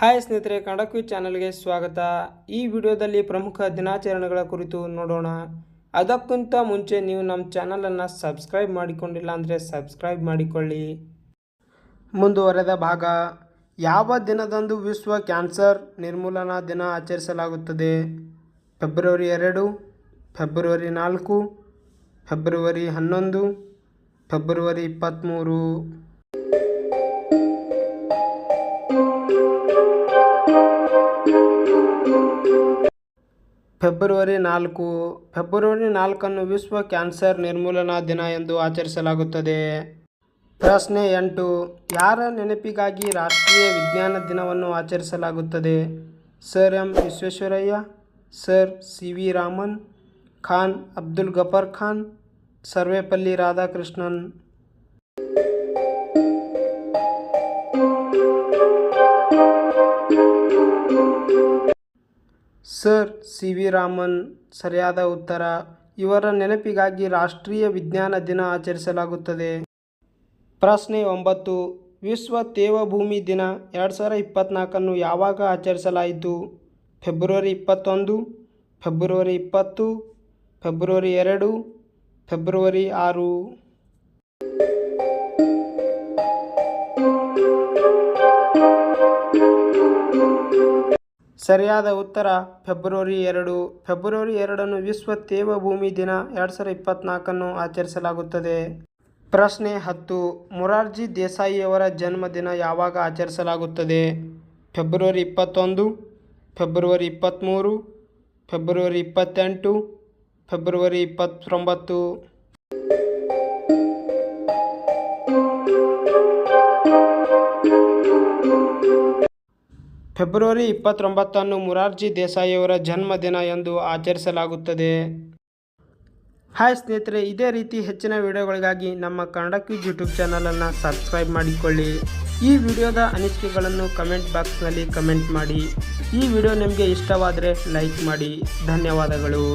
Hi ಸ್ನೇಹಿತರೆ, ಕನ್ನಡ ಚಾನಲ್ಗೆ ಸ್ವಾಗತ. ಈ ವಿಡಿಯೋದಲ್ಲಿ ಪ್ರಮುಖ ದಿನಾಚರಣೆಗಳ ಕುರಿತು ನೋಡೋಣ. ಅದಕ್ಕಿಂತ ಮುಂಚೆ ನೀವು ನಮ್ಮ ಚಾನಲನ್ನು ಸಬ್ಸ್ಕ್ರೈಬ್ ಮಾಡಿಕೊಂಡಿಲ್ಲ ಅಂದರೆ ಸಬ್ಸ್ಕ್ರೈಬ್ ಮಾಡಿಕೊಳ್ಳಿ. ಮುಂದುವರೆದ ಭಾಗ. ಯಾವ ದಿನದಂದು ವಿಶ್ವ ಕ್ಯಾನ್ಸರ್ ನಿರ್ಮೂಲನಾ ದಿನ ಆಚರಿಸಲಾಗುತ್ತದೆ? ಫೆಬ್ರವರಿ ಎರಡು, ಫೆಬ್ರವರಿ ನಾಲ್ಕು, ಫೆಬ್ರವರಿ ಹನ್ನೊಂದು, ಫೆಬ್ರವರಿ ಇಪ್ಪತ್ತ್ಮೂರು. ಫೆಬ್ರವರಿ ನಾಲ್ಕು. ಫೆಬ್ರವರಿ ನಾಲ್ಕನ್ನು ವಿಶ್ವ ಕ್ಯಾನ್ಸರ್ ನಿರ್ಮೂಲನಾ ದಿನ ಎಂದು ಆಚರಿಸಲಾಗುತ್ತದೆ. ಪ್ರಶ್ನೆ ಎಂಟು. ಯಾರ ನೆನಪಿಗಾಗಿ ರಾಷ್ಟ್ರೀಯ ವಿಜ್ಞಾನ ದಿನವನ್ನು ಆಚರಿಸಲಾಗುತ್ತದೆ? Sir M Visvesvaraya, sir C V Raman, Khan Abdul Ghaffar Khan, Sarvepalli Radhakrishnan. Sir C V Raman ಸರಿಯಾದ ಉತ್ತರ. ಇವರ ನೆನಪಿಗಾಗಿ ರಾಷ್ಟ್ರೀಯ ವಿಜ್ಞಾನ ದಿನ ಆಚರಿಸಲಾಗುತ್ತದೆ. ಪ್ರಶ್ನೆ ಒಂಬತ್ತು. ವಿಶ್ವ ತೇವಭೂಮಿ ದಿನ ಎರಡು ಸಾವಿರ ಇಪ್ಪತ್ತ್ನಾಲ್ಕನ್ನು ಯಾವಾಗ ಆಚರಿಸಲಾಯಿತು? ಫೆಬ್ರವರಿ ಇಪ್ಪತ್ತೊಂದು, ಫೆಬ್ರವರಿ ಇಪ್ಪತ್ತು, ಫೆಬ್ರವರಿ ಎರಡು, ಫೆಬ್ರವರಿ ಆರು. ಸರಿಯಾದ ಉತ್ತರ ಫೆಬ್ರವರಿ ಎರಡು. ಫೆಬ್ರವರಿ ಎರಡನ್ನು ವಿಶ್ವ ತೇವಭೂಮಿ ದಿನ ಎರಡು ಸಾವಿರದ ಇಪ್ಪತ್ನಾಲ್ಕನ್ನು ಆಚರಿಸಲಾಗುತ್ತದೆ. ಪ್ರಶ್ನೆ ಹತ್ತು. ಮೊರಾರ್ಜಿ ದೇಸಾಯಿಯವರ ಜನ್ಮದಿನ ಯಾವಾಗ ಆಚರಿಸಲಾಗುತ್ತದೆ? ಫೆಬ್ರವರಿ ಇಪ್ಪತ್ತೊಂದು, ಫೆಬ್ರವರಿ ಇಪ್ಪತ್ತ್ಮೂರು ಫೆಬ್ರವರಿ ಇಪ್ಪತ್ತೆಂಟು, ಫೆಬ್ರವರಿ ಇಪ್ಪತ್ತೊಂಬತ್ತು. ಫೆಬ್ರವರಿ ಇಪ್ಪತ್ತೊಂಬತ್ತನ್ನು ಮುರಾರ್ಜಿ ದೇಸಾಯಿಯವರ ಜನ್ಮದಿನ ಎಂದು ಆಚರಿಸಲಾಗುತ್ತದೆ. ಹಾಯ್ ಸ್ನೇಹಿತರೆ, ಇದೇ ರೀತಿ ಹೆಚ್ಚಿನ ವಿಡಿಯೋಗಳಿಗಾಗಿ ನಮ್ಮ ಕನ್ನಡ ಕ್ವಿಜ್ ಯೂಟ್ಯೂಬ್ ಚಾನಲನ್ನು ಸಬ್ಸ್ಕ್ರೈಬ್ ಮಾಡಿಕೊಳ್ಳಿ. ಈ ವಿಡಿಯೋದ ಅನಿಸಿಕೆಗಳನ್ನು ಕಮೆಂಟ್ ಬಾಕ್ಸ್ನಲ್ಲಿ ಕಮೆಂಟ್ ಮಾಡಿ. ಈ ವಿಡಿಯೋ ನಿಮಗೆ ಇಷ್ಟವಾದರೆ ಲೈಕ್ ಮಾಡಿ. ಧನ್ಯವಾದಗಳು.